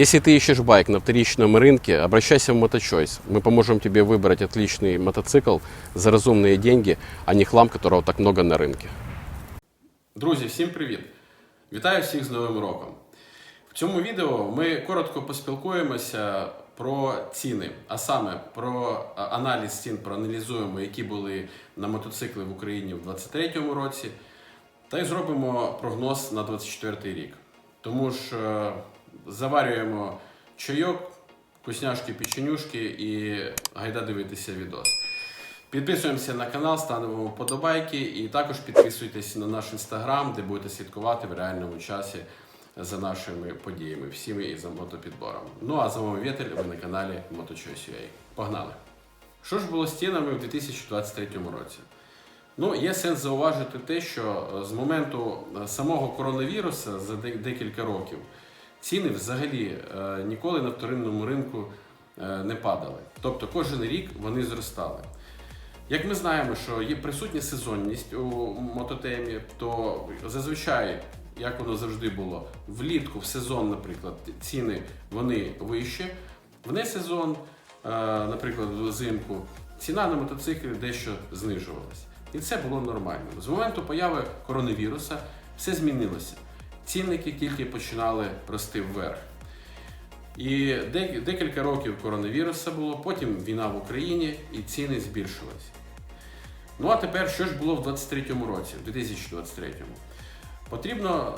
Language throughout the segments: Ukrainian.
Если ты ищешь байк на вторичном рынке, обращайся в Моточойс. Мы поможем тебе выбрать отличный мотоцикл за разумные деньги, а не хлам, которого так много на рынке. Друзі, всім привіт! Вітаю всіх з Новим роком! В цьому відео ми коротко поспілкуємося про ціни, а саме про а, аналіз цін, проаналізуємо, які були на мотоцикли в Україні в 2023 році, та й зробимо прогноз на 2024 рік. Тому ж е, заварюємо чайок, вкусняшки, печенюшки і гайда дивитися відос. Підписуємося на канал, ставимо вподобайки і також підписуйтесь на наш інстаграм, де будете слідкувати в реальному часі за нашими подіями, всіми і за мотопідбором. Ну а з вами Вєтель, ви на каналі MotoChoice.ua. Погнали! Що ж було з цінами в 2023 році? Ну, є сенс зауважити те, що з моменту самого коронавіруса за декілька років ціни взагалі е, ніколи на вторинному ринку е, не падали. Тобто кожен рік вони зростали. Як ми знаємо, що є присутня сезонність у мототемі, то зазвичай, як воно завжди було, влітку, в сезон, наприклад, ціни вони вищі, в несезон, е, наприклад, взимку, ціна на мотоциклі дещо знижувалася. І це було нормально. З моменту появи коронавіруса все змінилося. Цінники тільки починали рости вверх. І декілька років коронавіруса було, потім війна в Україні і ціни збільшилися. Ну а тепер що ж було в 2023 році, в 2023? Потрібно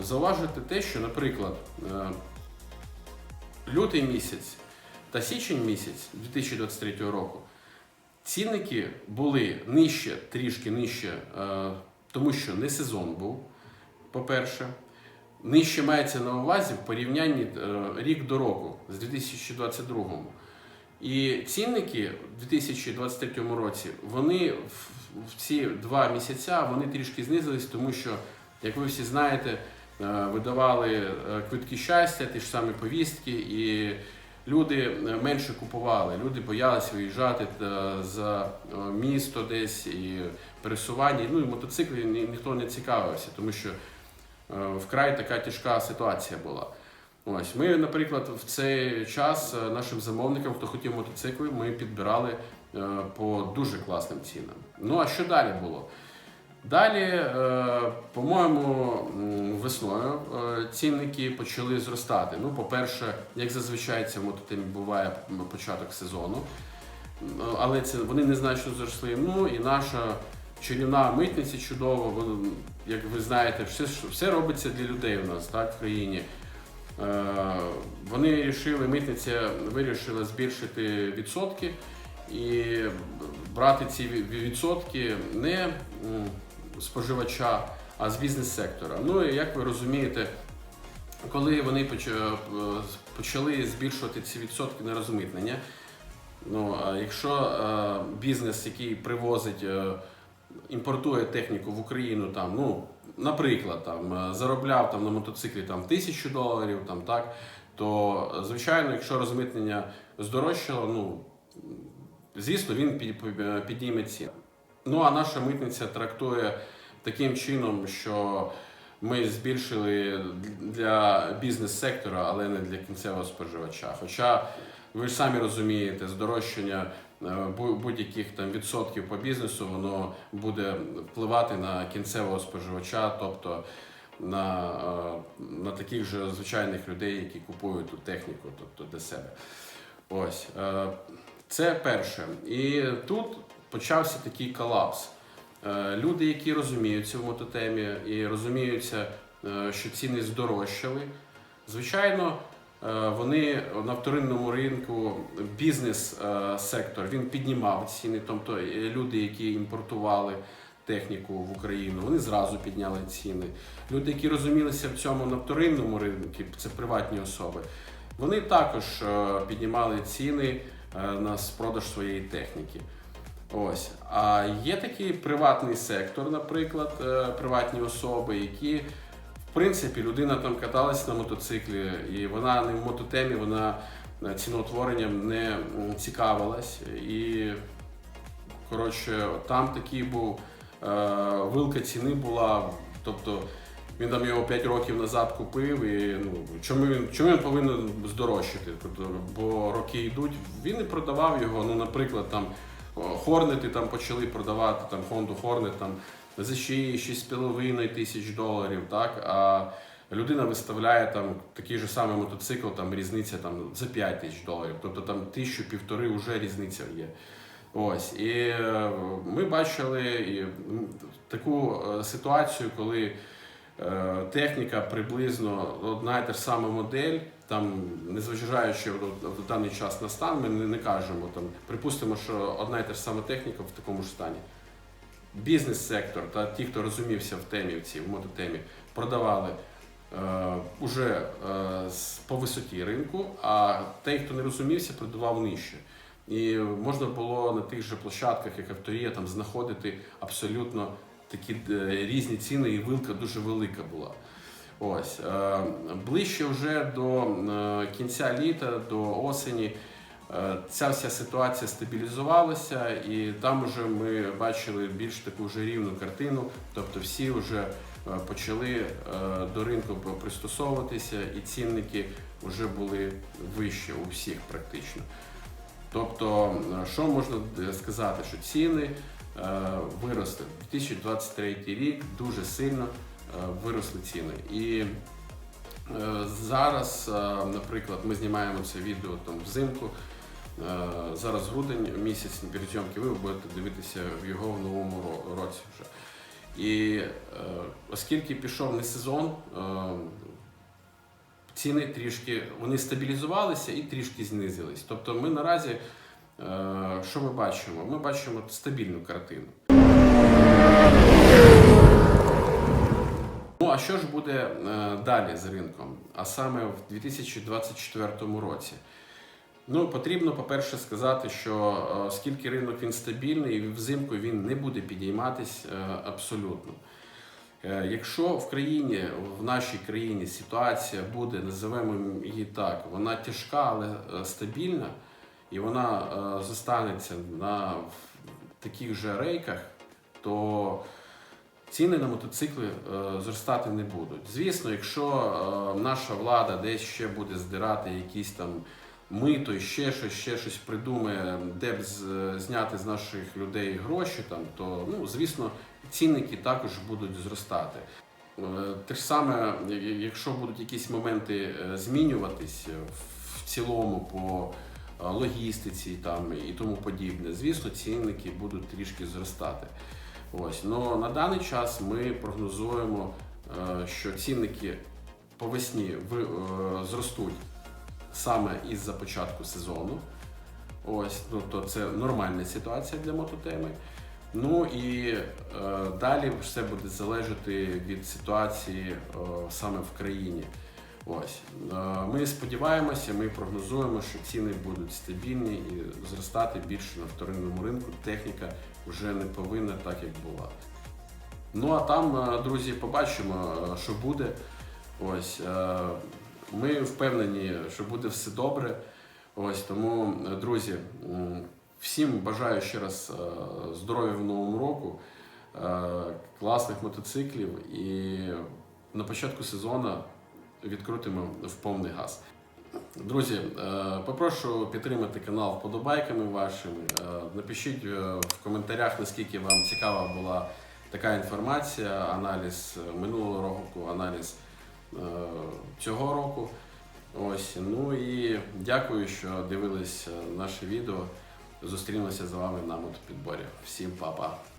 е, зауважити те, що, наприклад, е, лютий місяць та січень місяць 2023 року цінники були нижче, трішки нижче, е, тому що не сезон був, по-перше. Нижче мається на увазі в порівнянні е, рік до року з 2022. І цінники в 2023 році вони в, ці два місяця вони трішки знизились, тому що, як ви всі знаєте, е, видавали е, квитки щастя, ті ж самі повістки, і люди менше купували. Люди боялися виїжджати за місто десь і пересування. Ну і мотоцикли ніхто не цікавився, тому що вкрай така тяжка ситуація була. Ось ми, наприклад, в цей час е, нашим замовникам, хто хотів мотоцикли, ми підбирали е, по дуже класним цінам. Ну а що далі було? Далі, е, по-моєму, весною е, цінники почали зростати. Ну, по-перше, як зазвичай це в мототемі буває початок сезону, але це вони незначно зросли. Ну і наша чарівна митниця чудова, як ви знаєте, все, все робиться для людей у нас так, в країні. Е, Вони вирішили, митниця вирішила збільшити відсотки і брати ці відсотки не споживача, а з бізнес-сектора. Ну і як ви розумієте, коли вони е, почали збільшувати ці відсотки на розмитнення, ну якщо е, бізнес, який привозить, е, імпортує техніку в Україну, там, ну, наприклад, там, е, заробляв там, на мотоциклі там, тисячу доларів, там, так, то е, звичайно, якщо розмитнення здорожчало, ну, звісно, він під- під- підніме ціну. Ну а наша митниця трактує таким чином, що ми збільшили для бізнес-сектора, але не для кінцевого споживача. Хоча ви ж самі розумієте, здорожчання е, будь-яких там відсотків по бізнесу, воно буде впливати на кінцевого споживача, тобто на, е, на таких же звичайних людей, які купують ту техніку, тобто для себе. Ось е, це перше. І тут почався такий колапс. Е, Люди, які розуміються в мототемі і розуміються, е, що ціни здорожчали, звичайно, е, вони на вторинному ринку бізнес-сектор він піднімав ціни, тобто е, люди, які імпортували техніку в Україну, вони зразу підняли ціни. Люди, які розумілися в цьому на вторинному ринку, це приватні особи, вони також е, піднімали ціни е, на продаж своєї техніки. Ось. А є такий приватний сектор, наприклад, е, приватні особи, які, принципі, людина там каталась на мотоциклі, і вона не в мототемі, вона е, ціноутворенням не цікавилась. І, коротше, там такий був е, вилка ціни була, тобто він там його 5 років назад купив, і ну чому він чому він повинен здорожчати? Тобто, бо роки йдуть, він і продавав його. Ну, наприклад, там Хорнети там почали продавати там Honda Hornet там за ще 6,5 тисяч доларів, так а людина виставляє там такий же самий мотоцикл, там різниця там за 5 тисяч доларів, тобто там тисячу півтори вже різниця є. Ось і е, ми бачили таку е, ситуацію, коли е, техніка приблизно одна і та ж сама модель, там незважаючи в, даний час на стан, ми не кажемо там, припустимо, що одна і та ж сама техніка в такому ж стані. Бізнес-сектор та ті, хто розумівся в темі в цій в мототемі, продавали е, уже е, по висоті ринку, а той, хто не розумівся, продавав нижче. І можна було на тих же площадках, як авторія, там знаходити абсолютно такі е, різні ціни, і вилка дуже велика була. Ось е, ближче вже до е, кінця літа, до осені. Е, Ця вся ситуація стабілізувалася, і там вже ми бачили більш таку вже рівну картину. Тобто всі вже е, почали е, до ринку пристосовуватися, і цінники вже були вищі у всіх практично. Тобто, що можна сказати, що ціни виросли. 2023 рік дуже сильно виросли ціни. І зараз, е, наприклад, ми знімаємо це відео там взимку. Е, Зараз грудень місяць перед ви будете дивитися в його в новому році вже. І е, оскільки пішов не сезон, е, ціни трішки вони стабілізувалися і трішки знизились. Тобто ми наразі, е, що ми бачимо? Ми бачимо стабільну картину. А що ж буде е, далі з ринком? А саме в 2024 році? Ну, потрібно, по-перше, сказати, що е, оскільки ринок він стабільний, і взимку він не буде підійматись е, абсолютно. Якщо в країні, в нашій країні ситуація буде, називаємо її так, вона тяжка, але стабільна, і вона зостанеться на таких же рейках, то ціни на мотоцикли е, зростати не будуть. Звісно, якщо е, наша влада десь ще буде здирати якісь там мито, ще щось, ще щось придумає, де б зняти з наших людей гроші, там, то ну, звісно, цінники також будуть зростати. Е, Те ж саме, якщо будуть якісь моменти змінюватись в цілому по логістиці там, і тому подібне, звісно, цінники будуть трішки зростати. Ось, но на даний час ми прогнозуємо, е, що цінники по весні е, зростуть саме із-за початку сезону. Ось, тобто це нормальна ситуація для мототеми. Ну і е, далі все буде залежати від ситуації е, саме в країні. Ось е, ми сподіваємося, ми прогнозуємо, що ціни будуть стабільні і зростати більше на вторинному ринку. Техніка вже не повинна так, як була. Ну а там, е, друзі, побачимо, е, що буде. Ось ми впевнені, що буде все добре. Ось тому, друзі, всім бажаю ще раз здоров'я в новому року, класних мотоциклів і на початку сезону відкрутимо в повний газ. Друзі, е, попрошу підтримати канал вподобайками вашими. Е, Напишіть е, в коментарях, наскільки вам цікава була така інформація, аналіз минулого року, аналіз цього року. Ось, ну і дякую, що дивились наше відео. Зустрінемося з вами на мотопідборі. Всім па-па!